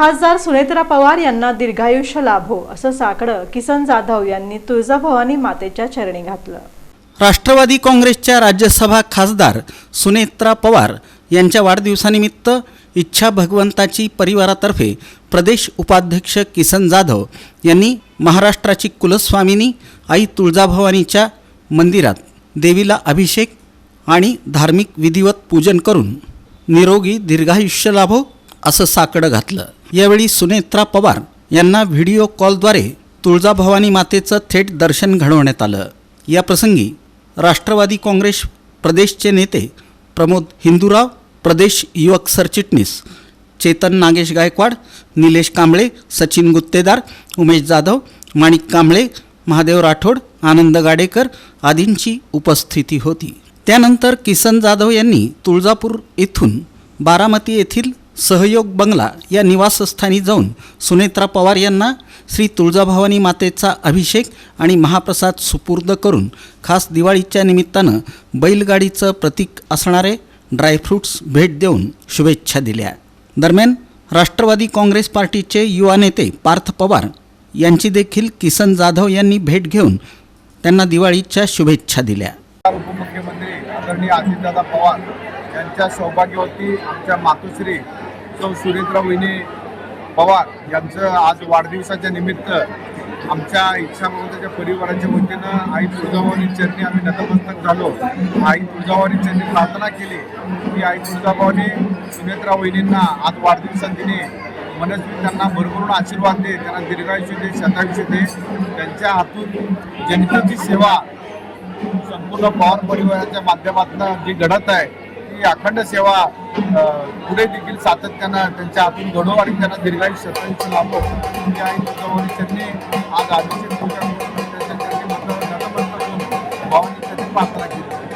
खासदार सुनेत्रा पवार यांना दीर्घायुष्य लाभो असं साकडं किसन जाधव यांनी तुळजाभवानी मातेच्या चरणी घातलं. राष्ट्रवादी काँग्रेसच्या राज्यसभा खासदार सुनेत्रा पवार यांच्या वाढदिवसानिमित्त इच्छा भगवंताची परिवारातर्फे प्रदेश उपाध्यक्ष किसन जाधव यांनी महाराष्ट्राची कुलस्वामिनी आई तुळजाभवानीच्या मंदिरात देवीला अभिषेक आणि धार्मिक विधिवत पूजन करून निरोगी दीर्घायुष्य लाभो असं साकडं घातलं. यावेळी सुनेत्रा पवार यांना व्हिडिओ कॉलद्वारे तुळजाभवानी मातेचं थेट दर्शन घडवण्यात आलं. याप्रसंगी राष्ट्रवादी काँग्रेस प्रदेशचे नेते प्रमोद हिंदूराव प्रदेश युवक सरचिटणीस चेतन नागेश गायकवाड निलेश कांबळे सचिन गुत्तेदार उमेश जाधव माणिक कांबळे महादेव राठोड आनंद गाडेकर आदींची उपस्थिती होती. त्यानंतर किसन जाधव यांनी तुळजापूर येथून बारामती येथील सहयोग बंगला या निवासस्थानी जाऊन सुनेत्रा पवार यांना श्री तुळजाभवानी मातेचा अभिषेक आणि महाप्रसाद सुपूर्द करून खास दिवाळीच्या निमित्तानं बैलगाडीचं प्रतीक असणारे ड्रायफ्रूट्स भेट देऊन शुभेच्छा दिल्या. दरम्यान राष्ट्रवादी काँग्रेस पार्टीचे युवा नेते पार्थ पवार यांची देखील किसन जाधव यांनी भेट घेऊन त्यांना दिवाळीच्या शुभेच्छा दिल्या. उपमुख्यमंत्री आदरणीय अजितदादा पवार यांच्या सौभाग्यवती आमच्या मातोश्री सौ सुरेंद्र वहिनी पवार यांचं आज वाढदिवसाच्या निमित्त आमच्या इच्छाभगवताच्या परिवाराच्या वतीनं आई तुळजाभवानी चरणी आम्ही नतमस्तक झालो. आई तुळजाभवानी चरणी प्रार्थना केली. की आई तुळजाभवानी सुनेत्रा वहिनींना आज वाढदिवसादिनी मनस्वी त्यांना भरभरून आशीर्वाद दे त्यांना दीर्घायुष्य दे शतायुष्य दे. त्यांच्या हातून जनतेची सेवा संपूर्ण पवार परिवाराच्या माध्यमातून जी घडत आहे ती अखंड सेवा पुढे देखील सातत्यानं त्यांच्या हातून घडो आणि त्यांना दीर्घायुष्य शतायुष्य लाभो ही आज आधीचे